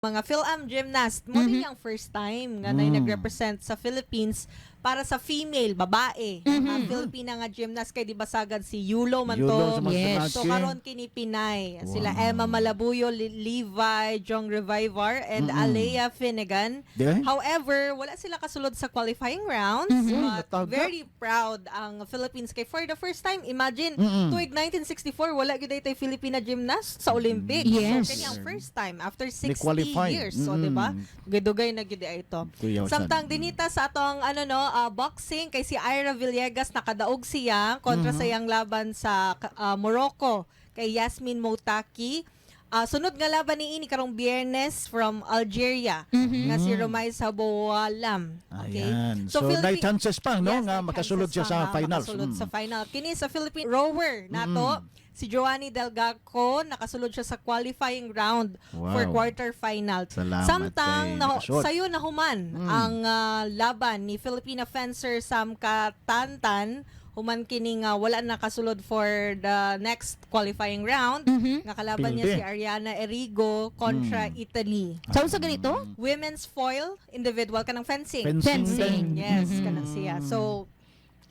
mga Phil-Am gymnast mo din Mhm. yung first time nga na Mm. nag-represent sa Philippines para sa female, babae. Mhm. Ang Filipina nga gymnast kay di ba sagad si Yulo man Yulo Yes. So karon kini Pinay. Sila Wow. Emma Malabuyo, Li- Levi, Jong Revivar and Mm-mm. Alea Finnegan. Di? However, wala sila kasulod sa qualifying rounds. Mhm. But very proud ang Philippines kay for the first time. Imagine, Mm-mm. tuig 1964, wala gyud tay Filipina gymnast sa Olympics. Yes. So, kani ang first time after 60 Ni-qualify. years. So, Mm-mm. di ba? Gadugay na gyud ito. Samtang dinita sa atong ano no, ah, boxing kay si Ira Villegas nakadaog siya kontra Mhm. sa iyang laban sa ah, Morocco kay Yasmin Moutaki. Ah, sunod nga laban ni ini karong Biyernes from Algeria Mhm. nga si Romay Saboalam. Okay? Ayan. So, Philippi- may chances pa, no? Yes, nga makasulod siya sa nga finals. Makasulod Mm. sa final. Kini sa Philippine rower nato, si Joanny Delgaco, nakasulod siya sa qualifying round for Wow. quarterfinal. Salamat Samtang na, sayo na human Mm. ang ah, laban ni Filipina fencer Sam Katantan human kini nga wala nakasulod for the next qualifying round. Mhm. Nga kalaban niya si Ariana Erigo kontra Mm. Italy. So, sa ganito? Women's foil individual kanang fencing. Fencing. Fencing. Yes, Mhm. kanang siya. So,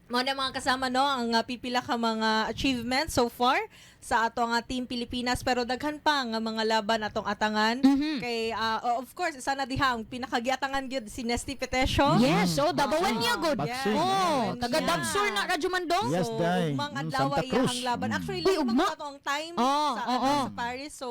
mo na mga kasama no ang uh, pipila ka mga achievements so far sa ato nga team Pilipinas pero daghan pa nga mga laban atong atangan Mhm. kay uh, of course isa na diha ang pinakagiatangan gyud si Nesty Petesio. Yes, so Ah, dabawan niya good. Boxing. Oh, Yes. taga. Dabsur na Radyo Mandong. Yes, so, ugmang Mm, adlaw iya ang laban. Mm. Actually, Uy, lima ugma. pa to ang time Oo, sa, oo. ano, sa Paris. So,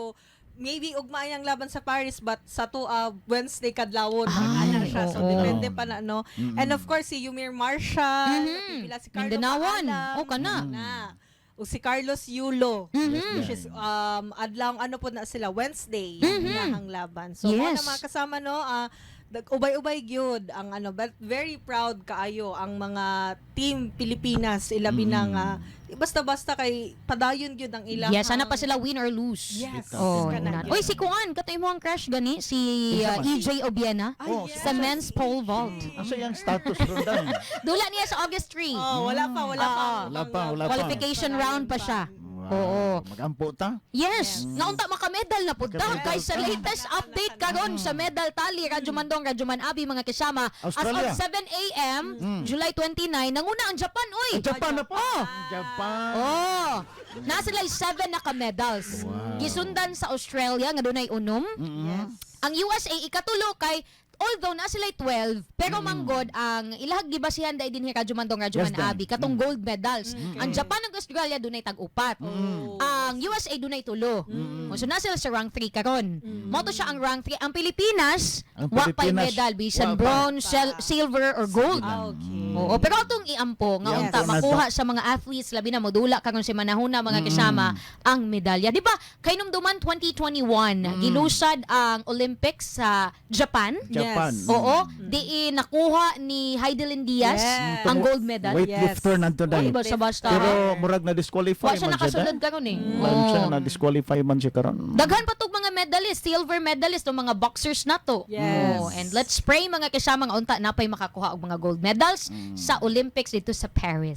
maybe ugma ang laban sa Paris but sa to uh, Wednesday kadlawon ana siya. So, oo. depende pa na, no? Mm-mm. And of course, si Yumir Marshall, Mhm. pipila si Carlo Mindanawan. O, kana. na. O si Carlos Yulo. Mhm. Which is, um, adlaw, ano po na sila, Wednesday, Mhm. ang laban. So, yes. Mga kasama, no, ah, dag- ubay-ubay gyud ang ano but very proud kaayo ang mga team Pilipinas ilabi Mm. na nga basta-basta kay padayon gyud ang ilang Yes, sana pa sila win or lose. Yes. Oh. Uy, si Kuan, katay mo ang crush gani, si uh, man. EJ Obiena. Oh, yes. Sa men's pole vault. Asa yung status ron daw? Dula niya sa August 3. Oh, wala pa, wala pa. Ah, wala pa, wala pa. Qualification round pa siya. Wow. Oo. Magampo ta? Yes, Yes. naunta makamedal na pud ta Makamedal kay sa latest update karon sa medal tally Radyo Mandong Radyo Man Abi mga kasama as Australia. of 7 a.m. Mm. July 29 nanguna ang Japan uy. Ang Japan na po. Oh. Japan. Oh, nasa sila 7 na ka-medals. Wow. Gisundan sa Australia nga dunay unom. Mm-mm. Yes. Ang USA ikatulo kay although na sila 12 pero Mm. manggod ang ilahag gibasihan dai dinhi Radyo Mandong Radyo Yes. Abi katong Mm. gold medals. Mm. Ang Japan ug Australia dunay tag-upat. Oh. Ang USA dunay tulo. Mm. So na sila sa rank 3 karon. Mm. Mo to siya ang rank 3. Ang Pilipinas, Ang wa pa'y Pilipinas, medal bisan wa pa. bronze, sil- silver or gold. Ah, okay. Oo, pero atong iampo nga Yes. unta Yes. makuha sa mga athletes labi na modula karon si manahuna mga kasama ang medalya. Di ba? Kay nung duman 2021 Mm. gilusad ang Olympics sa Japan. Japan. Yes. Oo, di nakuha ni Heidelin Diaz Yes. ang gold medal. Weightlifter Yes. nanto Uy, dahil. basta-basta. Pero murag na disqualify Wa siya man siya nakasulod dahil. karon eh. Wala siya Oo. na disqualify man siya karon. Daghan pa tog mga medalist, silver medalist o mga boxers na to. Yes. Oh, and let's pray mga kasama nga unta napay makakuha og mga gold medals sa Olympics dito sa Paris.